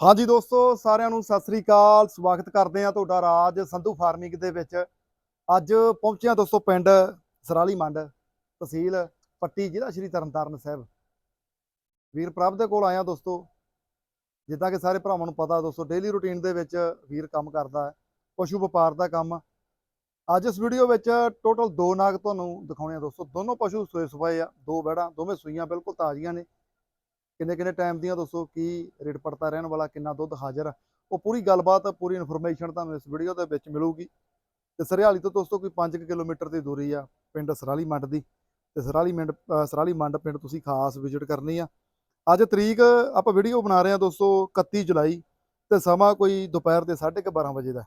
ਹਾਂਜੀ ਦੋਸਤੋ, ਸਾਰਿਆਂ ਨੂੰ ਸਤਿ ਸ੍ਰੀ ਅਕਾਲ। ਸਵਾਗਤ ਕਰਦੇ ਆ ਤੁਹਾਡਾ ਰਾਜ ਸੰਧੂ ਫਾਰਮਿੰਗ ਦੇ ਵਿੱਚ। ਅੱਜ ਪਹੁੰਚਿਆ ਦੋਸਤੋ ਪਿੰਡ ਸਰਾਲੀ ਮੰਡ ਤਹਿਸੀਲ ਪੱਟੀ, ਜ਼ਿਲ੍ਹਾ ਸ਼੍ਰੀ ਤਰਨਤਾਰਨ ਸਾਹਿਬ। ਵੀਰ ਪ੍ਰਭ ਦੇ ਕੋਲ ਆਇਆ ਦੋਸਤੋ। ਜਿੱਦਾਂ ਕਿ ਸਾਰੇ ਭਰਾਵਾਂ ਨੂੰ ਪਤਾ ਦੋਸਤੋ ਡੇਲੀ ਰੁਟੀਨ ਦੇ ਵਿੱਚ ਵੀਰ ਕੰਮ ਕਰਦਾ ਹੈ, ਪਸ਼ੂ ਵਪਾਰ ਦਾ ਕੰਮ। ਅੱਜ ਇਸ ਵੀਡੀਓ ਵਿੱਚ ਟੋਟਲ ਦੋ ਨਾਗ ਤੁਹਾਨੂੰ ਦਿਖਾਉਣੇ ਆ ਦੋਸਤੋ। ਦੋਨੋਂ ਪਸ਼ੂ ਸੋਏ ਸਵਾਏ ਆ, ਦੋ ਬੈੜਾਂ ਦੋਵੇਂ ਸੂਈਆਂ ਬਿਲਕੁਲ ਤਾਜ਼ੀਆਂ ਨੇ। ਕਿੰਨੇ ਕਿੰਨੇ ਟਾਈਮ ਦੀਆਂ ਦੋਸਤੋ ਕੀ ਰੇਟ ਪੜਤਾ ਰਹਿਣ ਵਾਲਾ ਕਿੰਨਾ ਦੁੱਧ ਹਾਜ਼ਰ ਆ, ਉਹ ਪੂਰੀ ਗੱਲਬਾਤ ਪੂਰੀ ਇਨਫੋਰਮੇਸ਼ਨ ਤੁਹਾਨੂੰ ਇਸ ਵੀਡੀਓ ਦੇ ਵਿੱਚ ਮਿਲੂਗੀ। ਤੇ ਸਰਿਆਲੀ ਤੋਂ ਦੋਸਤੋ ਕੋਈ 5 ਕਿਲੋਮੀਟਰ ਦੀ ਦੂਰੀ ਆ ਪਿੰਡ ਸਰਾਲੀ ਮੰਡ ਦੀ। ਤੇ ਸਰਾਲੀ ਮੰਡ ਸਰਾਲੀ ਮੰਡ ਪਿੰਡ ਤੁਸੀਂ ਖਾਸ ਵਿਜ਼ਿਟ ਕਰਨੀ ਆ। ਅੱਜ ਤਰੀਕ ਆਪਾਂ ਵੀਡੀਓ ਬਣਾ ਰਹੇ ਆ ਦੋਸਤੋ 31 ਜੁਲਾਈ ਤੇ ਸਮਾਂ ਕੋਈ ਦੁਪਹਿਰ ਦੇ 12:30 ਵਜੇ ਦਾ।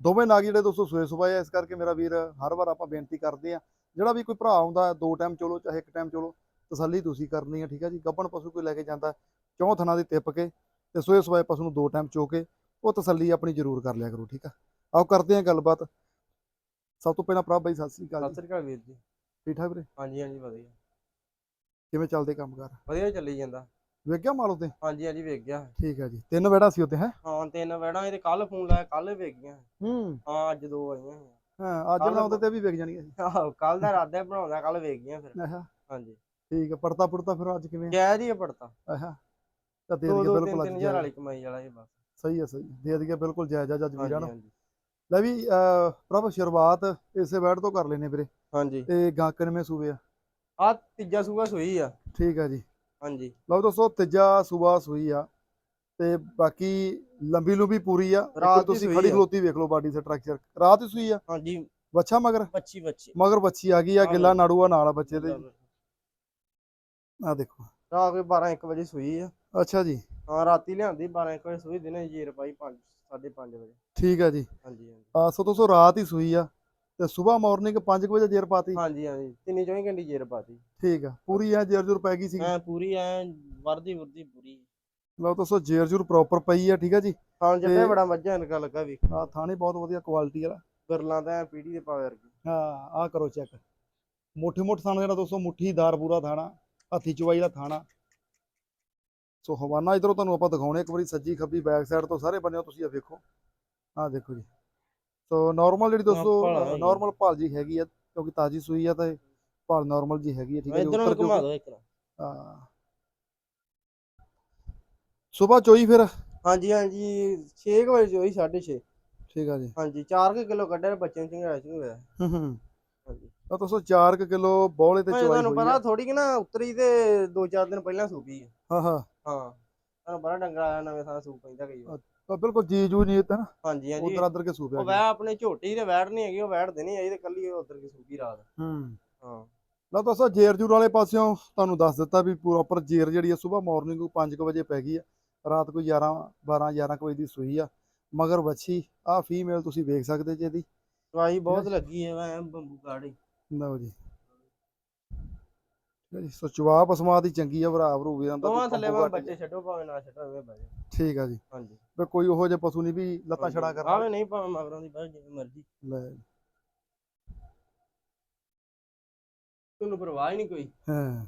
ਦੋਵੇਂ ਨਾਗ ਜਿਹੜੇ ਦੋਸਤੋ ਸੋਏ ਸੁਬਾਏ ਆ ਇਸ ਕਰਕੇ ਮੇਰਾ ਵੀਰ ਹਰ ਵਾਰ ਆਪਾਂ ਬੇਨਤੀ ਕਰਦੇ ਆ ਜਿਹੜਾ ਵੀ ਕੋਈ ਭਰਾ ਆਉਂਦਾ ਦੋ ਟਾਈਮ ਚਲੋ ਚਾਹੇ ਇੱਕ ਟਾਈਮ ਚਲੋ ਤਸੱਲੀ ਤੁਸੀਂ ਕਰਨੀ ਹੈ ਠੀਕ ਹੈ ਜੀ? ਗੱਭਣ ਪਸ਼ੂ ਕੋਈ ਲੈ ਕੇ ਜਾਂਦਾ ਚੌਂ ਥਣਾ ਦੀ ਤਿੱਪ ਕੇ ਤੇ ਸੋਏ ਸਵਾਏ ਪਸ਼ੂ ਨੂੰ ਦੋ ਟਾਈਮ ਚੋ ਕੇ ਉਹ ਤਸੱਲੀ ਆਪਣੀ ਜ਼ਰੂਰ ਕਰ ਲਿਆ ਕਰੋ ਠੀਕ ਆ? ਆਓ ਕਰਦੇ ਹਾਂ ਗੱਲਬਾਤ। ਸਭ ਤੋਂ ਪਹਿਲਾਂ ਪ੍ਰਭ ਬਾਈ ਸਤਿ ਸ੍ਰੀ ਅਕਾਲ ਸਤਿ ਸ੍ਰੀ ਅਕਾਲ ਵੀਰ ਜੀ। ਠੀਕ ਠਾਕ ਵੀਰੇ? ਹਾਂਜੀ ਹਾਂਜੀ ਵਧੀਆ। ਕਿਵੇਂ ਚੱਲਦੇ ਕੰਮ ਕਰ ਵਧੀਆ ਚੱਲੀ ਜਾਂਦਾ। ਵੇਖ ਗਿਆ ਮਾਲ ਉਤੇ? ਹਾਂਜੀ ਹਾਂਜੀ ਵੇਖ ਗਿਆ। ਠੀਕ ਹੈ ਜੀ। ਤਿੰਨ ਵੜਾ ਸੀ ਉਤੇ ਹੈ? ਹਾਂ ਤਿੰਨ ਵੜਾਂ ਇਹਦੇ ਕੱਲ ਫੋਨ ਲਾਇਆ ਕੱਲ ਵੇਖ ਗਿਆ ਹੂੰ। ਹਾਂ ਅੱਜ ਦੋ ਆਈਆਂ। ਹਾਂ ਅੱਜ ਬਣਾਉਂਦੇ ਤੇ ਵੀ ਵੇਖ ਜਾਣੀਆਂ ਆਹੋ ਕੱਲ ਦਾ ਇਰਾਦਾ ਬਣਾਉਂਦਾ ਕੱਲ ਵੇਖ ਗਿਆ ਫਿਰ। ਹਾਂਜੀ। ਠੀਕ ਹੈ ਪੜਤਾ ਪੁੜਤਾ ਫਿਰ ਅੱਜ ਕਿਵੇਂ? ਜੈ ਜੀ ਪੜਤਾ ਆਹਾ ਤਾਂ ਦੇ ਦੋ ਦੋ ਬਿਲਕੁਲ ਤਿੰਨ ਅੱਜ ਤਿੰਨ ਹਜ਼ਾਰ ਜਾਇਜ਼। ਵਾਲੀ ਕਮਾਈ ਵਾਲਾ ਇਹ ਬਸ। ਸਹੀ ਹੈ ਸਹੀ ਹੈ। ਦੇ ਦਈਏ ਬਿਲਕੁਲ ਜਾਇਜ਼ ਆ ਜੱਜ ਵੀਰਾਂ ਨੂੰ। ਲੈ ਵੀ ਪ੍ਰਭ ਸ਼ੁਰੂਆਤ ਇਸੇ ਵੈੜ ਤੋਂ ਕਰ ਲੈਨੇ ਵੀਰੇ। ਹਾਂਜੀ। ਤੇ ਗਾਕਰ ਕਿਵੇਂ ਸੂਵੇ ਆ। ਆ ਤੀਜਾ ਸੂਆ ਸੂਈ ਆ। ਠੀਕ ਆ ਜੀ। ਹਾਂਜੀ। ਲਓ ਦੋਸਤੋ ਤੀਜਾ ਸੂਆ ਸੂਈ ਆ। ਤੇ ਬਾਕੀ ਲੰਬੀ ਲੰਬੀ ਪੂਰੀ ਆ। ਰਾਤ ਤੁਸੀਂ ਖੜੀ ਆ। ਖਲੋਤੀ ਵੇਖ ਲਓ ਬਾਡੀ ਸਟਰਕਚਰ ਰਾਤ ਹੀ ਸੂਈ ਆ। ਹਾਂਜੀ। ਬੱਚਾ ਮਗਰ? ਬੱਚੀ ਬੱਚੀ ਮਗਰ ਬੱਚੀ ਆ ਗਈ ਆ ਹਾਂ। ਗਿੱਲਾ ਨਾੜੂਆ ਨਾਲ ਆ ਬੱਚੇ ਦੇ। ਆ ਦੇਖੋ। ਰਾਤ ਕੋਈ 12 1 ਵਜੇ ਸੂਈ ਆ। ਅੱਛਾ ਜੀ। ਹਾਂ ਰਾਤੀ ਲਿਆਂਦੀ 12 1 ਵਜੇ ਸੂਈ ਦਿਨੇ ਜੀਰ ਪਾਈ 5 5:30 ਵਜੇ। ਠੀਕ ਆ ਜੀ। ਹਾਂਜੀ ਹਾਂਜੀ। ਆ ਸੋ ਦੋਸਤੋ ਰਾਤ ਹੀ ਸੂਈ ਆ। ਤੇ ਸਵੇਰ ਮਾਰਨਿੰਗ 5 ਵਜੇ ਜੇਰ ਪਾਤੀ। ਹਾਂਜੀ ਹਾਂਜੀ। ਤਿੰਨੀ ਚੌਵੀ ਘੰਟੇ ਜੀਰ ਪਾਤੀ। ਠੀਕ ਆ। ਪੂਰੀ ਆ ਜੇਰ ਜੁਰ ਪੈ ਗਈ ਸੀ ਐ ਪੂਰੀ ਐ ਵਰਦੀ ਵਰਦੀ ਪੂਰੀ। ਲਓ ਦੋਸਤੋ ਜੇਰ ਜੁਰ ਪ੍ਰੋਪਰ ਪਈ ਆ ਠੀਕ ਆ ਜੀ। ਹਾਂ ਜੱਟੇ ਬੜਾ ਮੱਝਾਂ ਨਿਕਲ ਲੱਗਾ ਵੀ। ਆ ਥਾਣੇ ਬਹੁਤ ਵਧੀਆ ਕੁਆਲਿਟੀ ਵਾਲਾ। ਗਰਲਾਂ ਤਾਂ ਐਂ ਪੀੜੀ ਦੇ ਪਾਵੇ ਵਰਗੀ। ਹਾਂ ਆ ਕਰੋ ਚੈੱਕ ਮੋਠੇ ਮੋਠੇ ਥਾਣਾ ਜਿਹੜਾ ਦੋਸਤੋ ਮੁੱਠੀਦਾਰ ਪੂਰਾ ਥਾਣਾ। ਹੱਥੀ ਚਵਾਈ ਦਾ ਥਾਣਾ ਸੋ ਹਵਾਨਾ ਇਧਰੋਂ ਤੁਹਾਨੂੰ ਆਪਾਂ ਦਿਖਾਉਣੇ ਇੱਕ ਵਾਰੀ ਸੱਜੀ ਖੱਬੀ ਬੈਕ ਸਾਈਡ ਤੋਂ ਸਾਰੇ ਬੰਨਿਓ ਤੁਸੀਂ ਆ ਵੇਖੋ। ਆ ਦੇਖੋ ਜੀ। ਸੋ ਨਾਰਮਲ ਜਿਹੜੀ ਦੋਸਤੋ। ਨਾਰਮਲ ਭਾਲ ਜੀ ਹੈਗੀ ਆ ਕਿਉਂਕਿ ਤਾਜੀ ਸੂਈ ਆ ਤਾਂ ਭਾਲ ਨਾਰਮਲ ਜੀ ਹੈਗੀ ਆ ਠੀਕ ਹੈ ਇਧਰੋਂ ਘੁਮਾ ਕਿਉਂਕਿ ਦੋ ਇੱਕ ਹਾਂ। ਸਵੇਰ ਚੋਈ ਫਿਰ? ਹਾਂਜੀ ਹਾਂਜੀ। 6 ਵਜੇ ਜੋਈ 6:30 ਠੀਕ ਆ ਜੀ। ਹਾਂਜੀ 4 ਕਿਲੋ ਕੱਢਿਆ ਬੱਚੇ ਨੂੰ ਚੰਗਾ ਹੋਇਆ ਹੂੰ ਹੂੰ। ਹਾਂਜੀ। ਤਾਂ ਦੋਸਤੋ 4 ਕਿਲੋ ਬੋਲੇ ਤੇ ਮੈਂ ਚਵਾਈ ਤੁਹਾਨੂੰ ਹੋਈ ਪਤਾ ਆ। ਥੋੜੀ ਕਿ ਨਾ ਉਤਰੀ ਤੇ 2-4 ਦਿਨ ਪਹਿਲਾਂ ਸੂਪੀ ਹਾਂ ਹਾਂ। ਹਾਂ ਤੁਹਾਨੂੰ ਬੜਾ ਡੰਗਰ ਆਇਆ ਨਵੇਂ ਥਾਂ ਸੂਪ ਪੈਂਦਾ ਕਈ ਵਾਰ। ਤਾਂ ਬਿਲਕੁਲ ਜੀ ਜੂ ਨਹੀਂ ਤਾਂ ਹਾਂਜੀ ਹਾਂਜੀ। ਉਧਰ ਅਦਰ ਕੇ ਸੂਬਿਆ ਉਹ ਵੈ ਆਪਣੇ ਝੋਟੀ ਤੇ ਵੈੜ ਨਹੀਂ ਹੈਗੀ ਉਹ ਵੈੜ ਦੇਣੀ ਆਈ ਤੇ ਕੱਲੀ ਉਧਰ ਕੀ ਸੂਪੀ ਰਾਤ। ਹੂੰ। ਹਾਂ। ਲਓ ਦੋਸਤੋ ਜੇਰ ਜੂਰ ਵਾਲੇ ਪਾਸਿਓਂ ਤੁਹਾਨੂੰ ਦੱਸ ਦਿੱਤਾ ਵੀ ਪ੍ਰੋਪਰ ਜੇਰ ਜਿਹੜੀ ਆ ਸਵੇਰ ਮਾਰਨਿੰਗ ਨੂੰ 5 ਵਜੇ ਪੈ ਗਈ ਆ। ਰਾਤ ਕੋਈ 11 12 11 ਵਜੇ ਦੀ ਸੂਈ ਆ। ਮਗਰ ਵੱਛੀ ਆ ਫੀਮੇਲ ਤੁਸੀਂ ਵੇਖ ਸਕਦੇ ਜੀ ਇਹਦੀ। ਦਵਾਈ ਬਹੁਤ ਲੱਗੀ ਹੈ ਵੈ ਬੰਬੂ ਗਾੜੀ ਲਓ ਜੀ। ਠੀਕ ਹੈ ਜੀ ਸੋ ਜਵਾਬ ਅਸਮਾਤ ਦੀ ਚੰਗੀ ਆ ਭਰਾ ਭਰੂ ਵੀਰਾਂ ਦਾ ਦੋਵਾਂ ਥੱਲੇ ਘੱਟ ਬੱਚੇ ਛੱਡੋ ਭਾਵੇਂ ਨਾ ਛੱਡੋ ਐਵੇਂ ਬਹਿ ਜਾਓ। ਠੀਕ ਆ ਜੀ। ਹਾਂਜੀ। ਵੀ ਕੋਈ ਉਹੋ ਜਿਹੇ ਪਸ਼ੂ ਨਹੀਂ ਵੀ ਲੱਤਾਂ ਛੜਾ ਕਰਨਾ। ਆਵੇਂ ਨਹੀਂ ਭਾਵੇਂ ਮਗਰੋਂ ਦੀ ਬਹਿ ਜਿਵੇਂ ਮਰਜ਼ੀ। ਲੈ। ਤੁਹਾਨੂੰ ਪਰਵਾਹ ਹੀ ਨਹੀਂ ਕੋਈ। ਹਾਂ।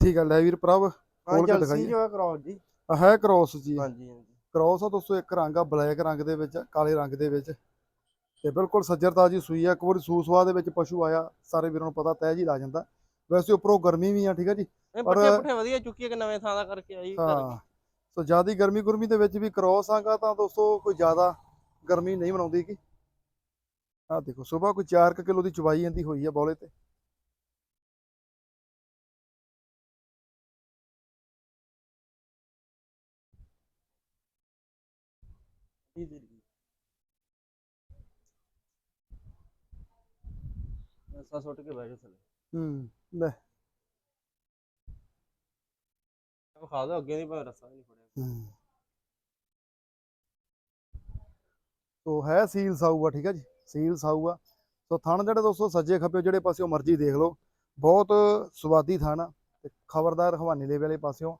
ਠੀਕ ਆ ਲੈ ਵੀਰ ਪ੍ਰਭ ਖੋਲ ਕੇ ਦਿਖਾਈਏ। ਜੋ ਕਰਾਓ ਜੀ। ਆ ਹੈ ਕ੍ਰੋਸ ਜੀ। ਹਾਂਜੀ ਹਾਂਜੀ। ਕ੍ਰੋਸ ਆ ਦੋਸਤੋ ਇੱਕ ਰੰਗ ਆ ਬਲੈਕ ਰੰਗ ਦੇ ਵਿੱਚ ਕਾਲੇ ਰੰਗ ਦੇ ਵਿੱਚ। ਤੇ ਬਿਲਕੁਲ ਸੱਜਰਤਾ ਜੀ ਸੂਈ ਆ ਇੱਕ ਵਾਰੀ ਸੂਸਵਾ ਦੇ ਵਿੱਚ ਪਸ਼ੂ ਆਇਆ ਸਾਰੇ ਵੀਰਾਂ ਨੂੰ ਪਤਾ ਜੀ ਲਾ ਜਾਂਦਾ। ਵੈਸੇ ਉੱਪਰੋਂ ਗਰਮੀ ਵੀ ਆ ਠੀਕ ਹੈ ਜੀ ਪਰ- ਪੱਠੇ ਵਧੀਆ ਚੁੱਕੀ ਕਿ ਨਵੇਂ ਥਾਂ ਦਾ ਕਰਕੇ ਆਈ। ਹਾਂ ਸੋ ਜਿਆਦੀ ਗਰਮੀ ਗੁਰਮੀ ਦੇ ਵਿੱਚ ਵੀ ਕ੍ਰੋਸ ਆਗਾ ਤਾਂ ਦੋਸਤੋ ਕੋਈ ਜ਼ਿਆਦਾ ਗਰਮੀ ਨਹੀਂ ਬਣਾਉਂਦੀ ਕਿ ਆ ਦੇਖੋ ਸਵੇਰ ਕੋਈ 4 ਕਿਲੋ ਦੀ ਚਵਾਈ ਜਾਂਦੀ ਹੋਈ ਆ ਬੌਲੇ ਤੇ। ਕੀ ਦੇਰ ਐਸਾ ਸੁੱਟ ਕੇ ਬਹਿ ਜਾ ਥੱਲੇ ਹੂੰ ਲੈ। ਉਹ ਖਾ ਦੋ ਅੱਗੇ ਨਹੀਂ ਭਾਵੇਂ ਰਸਾ ਨਹੀਂ ਫੜਿਆ। ਹੂੰ। ਸੋ ਹੈ ਸੀਲ ਸਾਊ ਆ ਠੀਕ ਹੈ ਜੀ? ਸੀਲ ਸਾਊ ਆ। ਸੋ ਥਣ ਜਿਹੜੇ ਦੋਸਤੋ ਸੱਜੇ ਖੱਬੇ ਜਿਹੜੇ ਪਾਸਿਓਂ ਮਰਜ਼ੀ ਦੇਖ ਲਓ। ਬਹੁਤ ਸਵਾਦੀ ਥਣ ਆ ਤੇ ਖਬਰਦਾਰ ਹਵਾਨੇ ਦੇ ਵਾਲੇ ਪਾਸਿਓਂ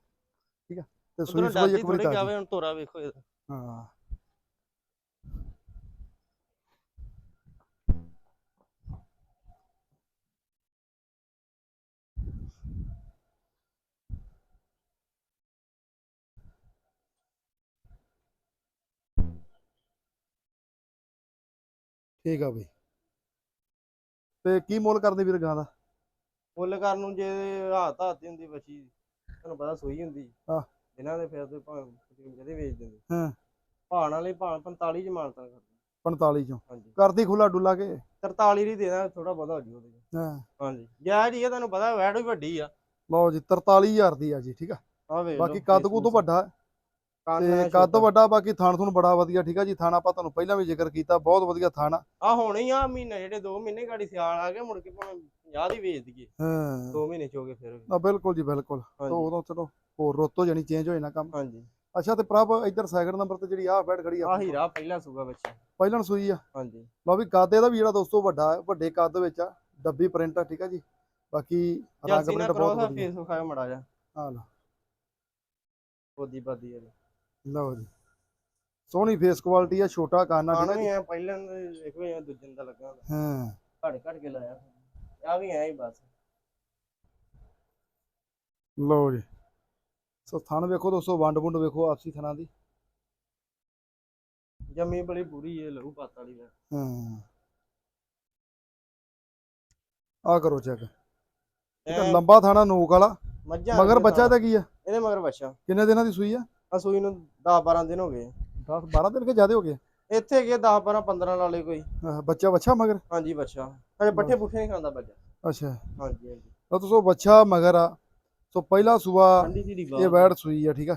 ਠੀਕ ਆ? ਤੇ ਸੂਈ ਸੂਈ ਇੱਕ ਵਾਰੀ ਹੁਣ ਤੋਰਾ ਵੇਖੋ ਇਹਦਾ। ਹਾਂ। ਠੀਕ ਆ ਬਈ। ਤੇ ਕੀ ਮੁੱਲ ਕਰਦੇ ਵੀਰ ਗਾਂ ਦਾ? ਮੁੱਲ ਕਰਨ ਨੂੰ ਜੇ ਹਾਥ ਹਾਥ ਹੁੰਦੀ ਬੱਚੀ ਤੁਹਾਨੂੰ ਪਤਾ ਸੂਈ ਹੁੰਦੀ। ਆਹ। ਇਹਨਾਂ ਦੇ ਫਿਰ ਤੇ ਭਾਵੇਂ ਜਿਹਦੇ ਵੇਚ ਦਿੰਦੇ। ਹਾਂ। ਭਾਣ ਵਾਲੇ ਭਾਣ 45 ਚ ਮਾਨਤਾ ਕਰਦੇ। 45 ਚੋਂ। ਕਰਦੀ ਖੁੱਲਾ ਡੁੱਲਾ ਕੇ? 43 ਦੀ ਦੇਣਾ ਥੋੜਾ ਬਹੁਤਾ ਹੋ ਜੂ ਉਹਦੇ। ਹਾਂ। ਹਾਂਜੀ। ਜਾਇਜ਼ ਹੀ ਆ ਤੁਹਾਨੂੰ ਪਤਾ ਵੈੜ ਵੀ ਵੱਡੀ ਆ। ਲਓ ਜੀ 43000 ਦੀ ਆ ਜੀ ਠੀਕ ਆ। ਬਾਕੀ ਕੱਦ ਕੁ ਤੋਂ ਵੱਡਾ। ਹੈ ਤੇ ਕੱਦ। ਵੱਡਾ? ਬਾਕੀ ਥਣ ਥੁਣ ਬੜਾ ਵਧੀਆ ਠੀਕ ਆ ਜੀ? ਥਣ ਆਪਾਂ ਤੁਹਾਨੂੰ ਪਹਿਲਾਂ ਵੀ ਜ਼ਿਕਰ ਕੀਤਾ ਬਹੁਤ ਵਧੀਆ ਥਣ ਆ। ਆ ਹੁਣ ਹੀ ਆ ਮਹੀਨੇ ਜਿਹੜੇ 2 ਮਹੀਨੇ ਗਾੜੀ ਸਿਆਲ ਆ ਗਿਆ ਮੁੜ ਕੇ ਭਾਵੇਂ 50 ਦੀ ਵੇਚ ਦਈਏ। ਹਾਂ। 2 ਮਹੀਨੇ ਚ ਹੋ ਗਏ ਫਿਰ ਆ ਬਿਲਕੁਲ ਜੀ ਬਿਲਕੁਲ। ਤਾਂ ਉਦੋਂ ਚਲੋ ਹੋਰ ਰੋਤੋ ਜਾਨੀ ਚੇਂਜ ਹੋ ਜਾਣਾ ਕੰਮ। ਹਾਂਜੀ। ਅੱਛਾ ਤੇ ਪ੍ਰਭ ਇੱਧਰ ਸੈਕਿੰਡ ਨੰਬਰ ਤੇ ਜਿਹੜੀ ਆਹ ਬੈਡ ਖੜੀ ਆ। ਆ ਹੀਰਾ ਪਹਿਲਾ ਸੂਗਾ ਬੱਚਾ ਪਹਿਲਾਂ ਸੂਈ ਆ। ਹਾਂਜੀ। ਲਓ ਵੀ ਕੱਦ ਇਹਦਾ ਵੀ ਜਿਹੜਾ ਦੋਸਤੋ ਵੱਡਾ ਹੈ ਵੱਡੇ ਕੱਦ ਵਿੱਚ ਆ ਡੱਬੀ ਪ੍ਰਿੰਟ ਆ ਠੀਕ ਆ ਜੀ? ਬਾਕੀ ਰੰਗ ਪ੍ਰਿੰਟ ਬਹੁਤ ਵਧੀਆ। ਫੇਸ ਵਿਖਾਇਆ ਮੜਾ ਜਾ ਆ ਲਓ। ਬੋਦੀ ਬਾਦੀ ਆ ਲਓ ਜੀ। ਸੋਹਣੀ ਫੇਸ ਕੁਆਲਿਟੀ ਆ ਛੋਟਾ ਕੰਨ ਆ ਆਣ ਆ ਪਹਿਲਾਂ ਦੇ ਇੱਕ ਵੀ ਐਂ ਦੂਜੇ ਦਾ ਲੱਗਾ ਹੁੰਦਾ। ਹਾਂ। ਘੜ ਘੜ ਕੇ ਲਾਇਆ। ਆ ਵੀ ਐ ਹੀ ਬਸ। ਲਓ ਜੀ। ਸੋ ਥਣ ਵੇਖੋ ਦੋਸਤੋ ਵੰਡ ਵੁੰਡ ਵੇਖੋ ਆਪਸੀ ਥਣਾਂ ਦੀ। ਜੰਮੀ ਬੜੀ ਬੁਰੀ ਏ ਲਹੂ ਪਾਤ ਵਾਲੀ ਵੈੜ। ਹਾਂ। ਆ ਕਰੋ ਚੈੱਕ ਇਹ ਤਾਂ ਲੰਬਾ ਥਾਣਾ ਨੂਕ ਵਾਲਾ। ਮੱਝਾਂ ਮਗਰ ਬੱਚਾ। ਤਾਂ ਕੀ ਆ? ਇਹਦੇ ਮਗਰ ਬੱਚਾ। ਕਿੰਨੇ ਦਿਨਾਂ ਦੀ ਸੂਈ ਆ? ਆ ਸੂਈ ਨੂੰ 10 12 ਦਿਨ ਹੋ ਗਏ। 10 12 ਦਿਨ ਕੇ ਜ਼ਿਆਦੇ ਹੋ ਗਏ? ਇੱਥੇ ਗਏ 10 12 15 ਲਾ ਕੋਈ। ਆਹ, ਬੱਚਾ ਬੱਚਾ ਮਗਰ? ਹਾਂਜੀ ਬੱਚਾ। ਹਜੇ ਪੱਠੇ ਪੁੱਠੇ ਨਹੀਂ ਖਾਂਦਾ ਬੱਚਾ। ਅੱਛਾ। ਹਾਂਜੀ ਹਾਂਜੀ। ਤਾਂ ਦੋਸਤੋ ਬੱਚਾ ਮਗਰ ਆ। ਸੋ ਪਹਿਲਾ ਸੂਆ ਠੰਡੀ ਸੀ ਦੀ ਇਹ ਵੈੜ ਸੂਈ ਆ ਠੀਕ ਆ?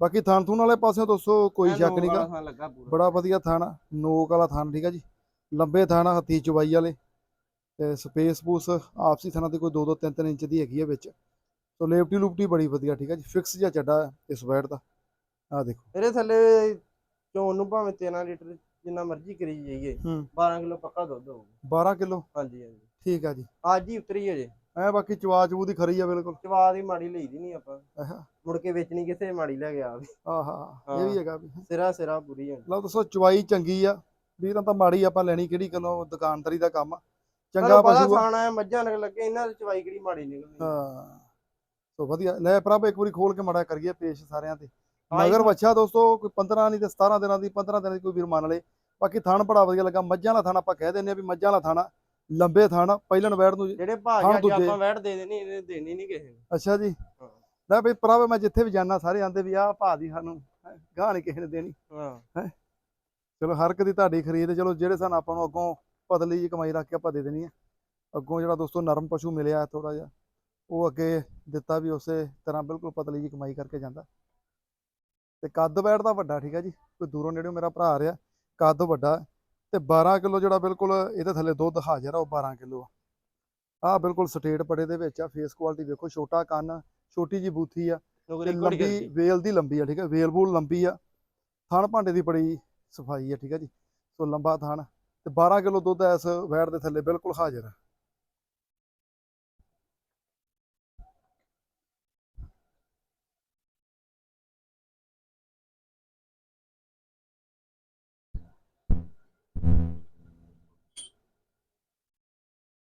ਬਾਕੀ ਥਣ ਥੂਣ ਵਾਲੇ ਪਾਸੇ ਦੋਸਤੋ ਕੋਈ ਸ਼ੱਕ ਹਾਂ ਲੱਗਾ ਪੂਰਾ। ਬੜਾ ਵਧੀਆ ਥਣ ਆ, ਨੋਕ ਵਾਲਾ ਥਣ ਠੀਕ ਆ ਜੀ? ਲੰਬੇ ਥਣ ਆ, ਹੱਥੀ ਚਵਾਈ ਵਾਲੇ। ਤੇ ਸਪੇਸ ਪੂਸ ਆਪਸੀ ਥਣਾਂ ਤੇ ਕੋਈ 2-2 3-3 ਇੰਚ ਦੀ ਹੈਗੀ ਆ ਵਿੱਚ। ਸੋ ਲੇਪਟੀ ਲੂਪਟੀ ਬੜੀ ਵਧੀਆ ਠੀਕ ਆ ਜੀ। ਫਿਕਸ ਜਿਹਾ ਚੱਡਾ ਹੈ ਇਸ ਵੈੜ ਦਾ। ਆ ਦੇਖੋ। ਇਹਦੇ ਥੱਲੇ ਚੋਣ ਨੂੰ ਭਾਵੇਂ 13 ਲੀਟਰ ਜਿੰਨਾ ਮਰਜ਼ੀ ਕਰੀ ਜਾਈਏ ਹੂੰ। 12 ਕਿਲੋ ਪੱਕਾ ਦੁੱਧ ਹੋਊਗਾ 12 ਕਿਲੋ? ਹਾਂਜੀ ਹਾਂਜੀ। ਠੀਕ ਆ ਜੀ। ਅੱਜ ਹੀ ਉਤਰੀ ਅਜੇ ਐ ਬਾਕੀ ਚਵਾ ਚਵੂ ਦੀ ਖਰੀ ਆ ਬਿਲਕੁਲ। ਸਵਾਦ ਹੀ ਮਾੜੀ ਲਈਦੀ ਨਹੀਂ ਆਪਾਂ। ਆਹਾ ਮੁੜ ਕੇ ਵੇਚਣੀ ਕਿੱਥੇ ਮਾੜੀ ਲੈ ਗਿਆ ਆਹਾ ਇਹ ਵੀ ਹੈਗਾ ਵੀ। ਸਿਰਾ ਸਿਰਾ ਪੂਰੀ ਹੈ ਲਓ ਦੱਸੋ ਚਵਾਈ ਚੰਗੀ ਆ। ਵੀਰਾਂ ਤਾਂ ਮਾੜੀ ਆਪਾਂ ਲੈਣੀ ਕਿਹੜੀ ਗੱਲੋਂ ਦੁਕਾਨਦਾਰੀ ਦਾ ਕੰਮ ਆ। ਚੰਗਾ ਪਤਾ ਪਸ਼ੂ ਆ। ਖਾਣਾ ਹੈ ਮੱਝਾਂ ਲੱਗੇ ਇਹਨਾਂ ਦੀ ਚਵਾਈ ਕਿਹੜੀ ਮਾੜੀ ਨਿਕਲਦੀ ਹਾਂ। ਸੋ ਵਧੀਆ। ਲੈ ਪ੍ਰਭ ਇੱਕ ਵਾਰੀ ਖੋਲ ਕੇ ਮੜਾ ਕਰੀਏ ਪੇਸ਼ ਸਾਰਿਆਂ ਤੇ। ਮਗਰ ਬੱਚਾ ਦੋਸਤੋ ਕੋਈ 15 ਨਹੀਂ ਤੇ 17 ਦਿਨਾਂ ਦੀ 15 ਦਿਨਾਂ ਦੀ ਕੋਈ ਵੀਰ ਮੰਨ ਲੇ ਬਾਕੀ ਥਣ ਬੜਾ ਵਧੀਆ ਲੱਗਾ। ਮੱਝਾਂ ਵਾਲਾ ਥਣ ਆਪਾਂ ਕਹਿ ਦਿੰਦੇ ਆ ਵੀ ਮੱਝਾਂ ਵਾਲਾ ਥਣ ਆ, ਲੰਬੇ ਥਣ ਪਹਿਲਣ ਵੈੜ ਨੂੰ ਜਿਹੜੇ ਅੱਜ ਦੂਜੇ। ਆਪਾਂ ਵੈਟ ਦੇ ਦੇਣੀ ਇਹਨੇ ਦੇਣੀ ਨਹੀਂ ਕਿਸੇ ਨੂੰ। ਅੱਛਾ ਜੀ। ਲੈ ਬਈ ਪ੍ਰਭ ਮੈਂ ਜਿੱਥੇ ਵੀ ਜਾਣਾ ਸਾਰੇ ਆਂਦੇ ਵੀ ਆਹ ਭਾ ਦੀ ਸਾਨੂੰ ਗਾਹ ਨਹੀਂ ਕਿਸੇ ਨੇ ਦੇਣੀ। ਹਾਂ। ਚਲੋ ਹਰ ਇੱਕ ਦੀ ਤੁਹਾਡੀ ਖਰੀਦ ਚਲੋ ਜਿਹੜੇ ਸਾਨੂੰ ਆਪਾਂ ਨੂੰ ਅੱਗੋਂ ਪਤਲੀ ਜੀ ਕਮਾਈ ਰੱਖ ਕੇ ਆਪਾਂ ਦੇ ਦੇਣੀ ਹੈ। ਅੱਗੋਂ ਜਿਹੜਾ ਦੋਸਤੋ ਨਰਮ ਪਸ਼ੂ ਮਿਲਿਆ ਥੋੜਾ ਜਿਹਾ ਉਹ ਅੱਗੇ ਦਿੱਤਾ ਵੀ ਉਸੇ ਤਰ੍ਹਾਂ ਬਿਲਕੁਲ ਪਤਲੀ ਜੀ ਕਮਾਈ ਕਰਕੇ ਜਾਂਦਾ। ਤੇ ਕੱਦ ਬੈਠ ਦਾ ਵੱਡਾ ਠੀਕ ਹੈ ਜੀ? ਕੋਈ ਦੂਰੋਂ ਨੇੜਿਓਂ ਮੇਰਾ ਭਰਾ ਆ ਰਿਹਾ ਕੱਦ ਵੱਡਾ। ਤੇ 12 ਕਿਲੋ ਜਿਹੜਾ ਬਿਲਕੁਲ ਇਹਦੇ ਥੱਲੇ ਦੁੱਧ ਹਾਜ਼ਰ ਆ ਉਹ 12 ਕਿਲੋ ਆ। ਆਹ ਬਿਲਕੁਲ ਸਟੇਟ ਪੜੇ ਦੇ ਵਿੱਚ ਆ ਫੇਸ ਕੁਆਲਿਟੀ ਵੇਖੋ ਛੋਟਾ ਕੰਨ ਛੋਟੀ ਜੀ ਬੂਥੀ ਆ। ਲੰਬੀ ਵੇਲ ਦੀ ਲੰਬੀ ਆ ਠੀਕ ਹੈ ਵੇਲ ਬੂਲ ਲੰਬੀ ਆ। ਥਣ ਭਾਂਡੇ ਦੀ ਬੜੀ ਸਫ਼ਾਈ ਆ ਠੀਕ ਹੈ ਜੀ? ਸੋ ਲੰਬਾ ਥਣ। ਤੇ 12 ਕਿਲੋ ਦੁੱਧ ਇਸ ਵੈੜ ਦੇ ਥੱਲੇ ਬਿਲਕੁਲ ਹਾਜ਼ਰ ਆ।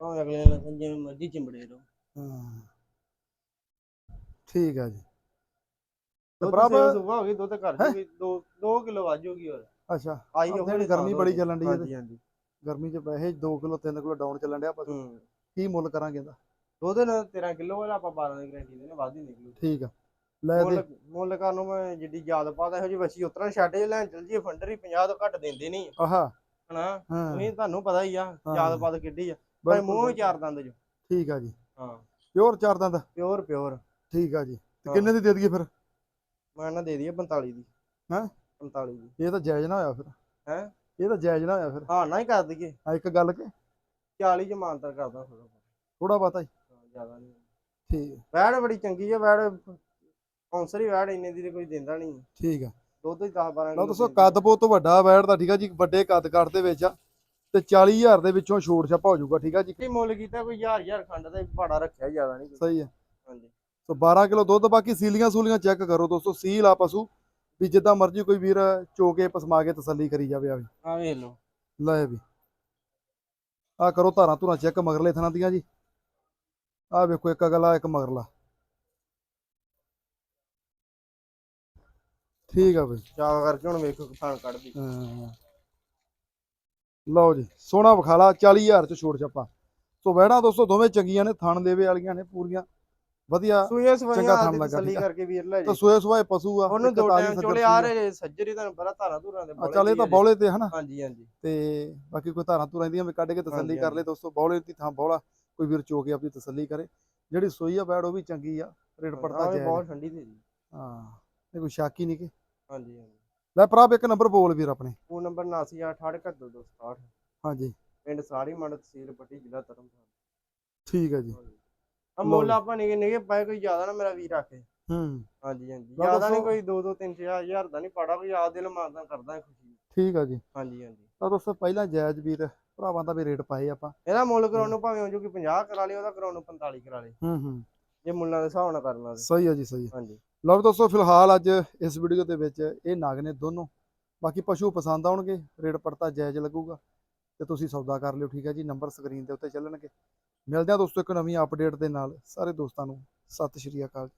ਭਾਵੇਂ ਅਗਲੇ ਜਿਵੇਂ ਮਰਜ਼ੀ ਚਿੰਬੜੇ ਰੋ ਹਾਂ। ਠੀਕ ਆ ਜੀ। ਤੇ ਪ੍ਰਭ ਹੋ ਗਈ ਦੁੱਧ ਕਰ ਹੈਂ? ਜੂਗੀ 2 2 ਕਿਲੋ ਵੱਜ ਜੂਗੀ ਹੋਰ। ਅੱਛਾ। ਆਈ ਉਹ ਦਿਨ ਗਰਮੀ ਬੜੀ ਚੱਲਣ ਡਈ ਹੈ ਤੇ। ਹਾਂਜੀ ਹਾਂਜੀ। ਗਰਮੀ 'ਚ ਵੈਸੇ 2 ਕਿਲੋ 3 ਕਿਲੋ ਡਾਊਨ ਚੱਲਣ ਡਿਆ ਪਰ ਹੂੰ। ਕੀ ਮੁੱਲ ਕਰਾਂਗੇ ਇਹਦਾ? ਦੁੱਧ ਨਾਲ 13 ਕਿਲੋ ਵਾਲਾ ਆਪਾਂ 12 ਦੀ ਗਰੰਟੀ ਦੇਣੇ ਵੱਧ ਹੀ ਨਿਕਲੂ। ਠੀਕ ਆ। ਲੈ ਦੇ। ਮੁੱਲ ਕਰਨ ਨੂੰ ਮੈਂ ਜਿੱਡੀ ਯਾਦ ਪਾਦਾ ਇਹੋ ਜਿਹੀ ਵਸੀ ਉਤਰਾ ਛੱਡ ਜੇ ਲੈਣ ਚਲ ਜੀ ਫੰਡਰ ਹੀ 50 ਤੋਂ ਘੱਟ ਦਿੰਦੇ ਨਹੀਂ। ਆਹਾ। ਹਾਂ। ਤੁਸੀਂ ਤੁਹਾਨੂੰ ਪਤਾ ਹੀ ਆ ਹਾਂ। ਯਾਦ ਪਾਦ ਕਿੱਡੀ ਆ। ਬਿਲਕੁਲ, ਮੂੰਹ ਹੀ। ਚਾਰ ਦੰਦ ਜੋ ਠੀਕ ਆ ਜੀ। ਹਾਂ। ਪਿਓਰ ਚਾਰ ਦੰਦ? Pure pure. ਠੀਕ ਆ ਜੀ। ਤੇ ਹਾਂ। ਕਿੰਨੇ ਦੀ ਦੇ ਦਈਏ ਫਿਰ? ਮੈਂ ਨਾ ਦੇ ਦਈਏ 45 ਦੀ। ਹੈਂ? 45 ਦੀ। ਇਹ ਤਾਂ ਜਾਇਜ਼ ਨਾ ਹੋਇਆ ਫਿਰ। ਹੈਂ? ਇਹ ਤਾਂ ਜਾਇਜ਼ ਨਾ ਹੋਇਆ ਫਿਰ। ਹਾਂ ਨਾ ਹੀ ਕਰ ਦਈਏ। ਆ ਇੱਕ ਗੱਲ ਕਿ? 40 ਚ ਮਾਨਤਾ ਕਰਦਾ ਥੋੜਾ ਥੋੜਾ ਬਾਤਾ ਹੀ। ਜ਼ਿਆਦਾ ਨਹੀਂ। ਠੀਕ। ਵੈੜ ਬੜੀ ਚੰਗੀ ਆ ਵੈੜ ਕੌਂਸਰ ਹੀ ਵੈੜ ਇੰਨੇ ਦੀ ਕੋਈ ਦਿੰਦਾ ਨਹੀਂ। ਠੀਕ ਆ। ਦੁੱਧ ਹੀ 10 12 ਲਓ ਦੱਸੋ ਕੱਦ ਬਹੁਤ ਵੱਡਾ ਵੈੜ ਦਾ ਠੀਕ ਆ ਜੀ ਵੱਡੇ ਕੱਦ ਕੱਦ ਦੇ ਵਿੱਚ ਆ। ਤੇ 40000 ਦੇ ਵਿੱਚੋਂ ਛੋੜ ਛਾਪਾ ਹੋ ਜਾਊਗਾ ਠੀਕ ਆ ਜੀ? ਕੀ ਮੁੱਲ ਕੀਤਾ ਕੋਈ ਹਜ਼ਾਰ ਹਜ਼ਾਰ ਖੰਡ ਤੇ ਭਾੜਾ ਰੱਖਿਆ ਜ਼ਿਆਦਾ ਨਹੀਂ ਸਹੀ ਆ ਹਾਂਜੀ। ਸੋ 12 ਕਿਲੋ ਦੁੱਧ ਬਾਕੀ ਸੀਲੀਆਂ ਸੂਲੀਆਂ ਚੈੱਕ ਕਰੋ ਦੋਸਤੋ ਸੀਲ ਆ ਪਸ਼ੂ ਵੀ ਜਿੱਦਾਂ ਮਰਜ਼ੀ ਕੋਈ ਵੀਰ ਚੋ ਕੇ ਪਸਮਾ ਕੇ ਤਸੱਲੀ ਕਰੀ ਜਾਵੇ ਆਵੇ ਆ ਵੇਖ ਲਓ। ਲੈ ਵੀ। ਆ ਕਰੋ ਧਾਰਾਂ ਧੁਰਾਂ ਚੈੱਕ ਮਗਰਲੇ ਥਣਾ ਦੀਆਂ ਜੀ। ਆ ਵੇਖੋ ਇੱਕ ਅਗਲਾ ਇੱਕ ਮਗਰਲਾ। ਠੀਕ ਆ ਬਈ। ਚਾਹ ਕਰਕੇ ਹੁਣ ਵੇਖੋ ਕਿਸਾਨ ਕੱਢਦੀ। ਹਾਂ। ਲਓ ਜੀ ਸੋਹਣਾ ਵਿਖਾਲਾ 40000 ਚ ਛੋੜ ਛੱਪਾ ਸੋ ਵਹਿਣਾ ਦੋਸਤੋ ਦੋਵੇਂ ਚੰਗੀਆਂ ਨੇ ਥਣ ਦੇਵੇ ਵਾਲੀਆਂ ਨੇ ਪੂਰੀਆਂ। ਵਧੀਆ ਚੰਗਾ ਥਣ ਲੱਗਾ, ਤਸੱਲੀ। ਕਰਕੇ ਵੀਰ ਲੈ ਤਾਂ ਜੀ। ਸੋਏ ਸੋਏ ਪਸ਼ੂ ਆ ਉਹਨੂੰ ਦੋ ਟਾਈਮ ਚੋਲੇ ਆ। ਰਹੇ ਸੱਜਰੀ ਤੁਹਾਨੂੰ ਪਤਾ ਧਾਰਾਂ ਧੁਰਾਂ ਦੇ ਬੋਲੇ ਚੱਲ ਤਾਂ ਬੌਲੇ ਤੇ ਹਨਾ? ਹਾਂਜੀ ਹਾਂਜੀ। ਤੇ ਬਾਕੀ ਕੋਈ ਧਾਰਾਂ ਧੁਰਾਂ ਦੀਆਂ ਵੀ ਕੱਢ ਕੇ ਤਸੱਲੀ ਕਰ ਲੈ। ਦੋਸਤੋ ਬੌਲੇ ਦੀ ਥਾਂ ਬੌਲਾ ਕੋਈ ਵੀਰ ਚੋ ਕੇ ਆਪਣੀ ਤਸੱਲੀ ਕਰੇ। ਜਿਹੜੀ ਸੋਈ ਆ ਬੈੜ ਉਹ ਵੀ ਚੰਗੀ ਆ ਰੇਟ ਪੜਦਾ ਜਾਏ ਬਹੁਤ ਠੰਡੀ ਤੇ ਜੀ। ਹਾਂ ਇਹ ਕੋਈ ਸ਼ੱਕ ਹੀ ਨਹੀਂ ਕਿ। ਹਾਂਜੀ ਹਾਂਜੀ। ਲੈ ਭਰਾ ਇੱਕ ਨੰਬਰ ਬੋਲ ਵੀਰ ਆਪਣੇ। ਫੋਨ ਨੰਬਰ 7968672267 ਹਾਂਜੀ। ਪਿੰਡ ਸਾਰੀ ਮੰਡ ਤਹਿਸੀਲ ਪੱਟੀ ਜ਼ਿਲ੍ਹਾ ਤਰਨਤਾਰਨ। ਠੀਕ ਹੈ ਜੀ। ਆ ਲਓ ਮੁੱਲ ਜੀ। ਆਪਾਂ ਨਿਗੇ ਨਿਗੇ ਪਾਏ ਕੋਈ ਜ਼ਿਆਦਾ ਨਾ ਮੇਰਾ ਵੀਰ ਆਖੇ ਹੂੰ। ਹਾਂਜੀ ਹਾਂਜੀ। ਜ਼ਿਆਦਾ ਨਹੀਂ। ਕੋਈ 2 2 3 ਹਜ਼ਾਰ ਦਾ ਨਹੀਂ ਪਾੜਾ ਕੋਈ ਆਪ ਦਿਲ ਮਾਰਦਾ ਕਰਦਾ ਖੁਸ਼ੀ ਠੀਕ ਆ ਜੀ। ਹਾਂਜੀ ਹਾਂਜੀ। ਤਾਂ ਦੋਸਤੋ ਪਹਿਲਾਂ ਜਾਇਜ਼ ਵੀਰ ਭਰਾਵਾਂ ਦਾ ਵੀ ਰੇਟ ਪਾਏ ਆਪਾਂ। ਇਹਦਾ ਮੁੱਲ ਕਰਾਉਣ ਨੂੰ ਭਾਵੇਂ ਜੋ ਕਿ 50 ਕਰਾ ਲਈ ਉਹਦਾ ਕਰਾਉਣ ਨੂੰ 45 ਕਰਾ ਲਈ ਹੂੰ ਹੂੰ। ਜੇ ਮੁੱਲਾਂ ਦੇ ਹਿਸਾਬ ਨਾਲ ਕਰਨਾ ਸਹੀ ਆ ਜੀ ਸਹੀ ਹਾਂਜੀ। ਲਓ ਵੀ ਦੋਸਤੋ, ਫਿਲਹਾਲ ਅੱਜ ਇਸ ਵੀਡੀਓ ਦੇ ਵਿੱਚ ਇਹ ਨਾਗ ਨੇ ਦੋਨੋਂ। ਬਾਕੀ ਪਸ਼ੂ ਪਸੰਦ ਆਉਣਗੇ, ਰੇਟ ਪੜਤਾ ਜਾਇਜ਼ ਲੱਗੂਗਾ। ਤੇ ਤੁਸੀਂ ਸੌਦਾ ਕਰ ਲਿਓ, ਠੀਕ ਹੈ ਜੀ? ਨੰਬਰ ਸਕਰੀਨ ਦੇ ਉੱਤੇ ਚੱਲਣਗੇ। ਮਿਲਦੇ ਹਾਂ ਦੋਸਤੋ ਇੱਕ ਨਵੀਂ ਅਪਡੇਟ ਦੇ ਨਾਲ। ਸਾਰੇ ਦੋਸਤਾਂ ਨੂੰ ਸਤਿ ਸ਼੍ਰੀ ਅਕਾਲ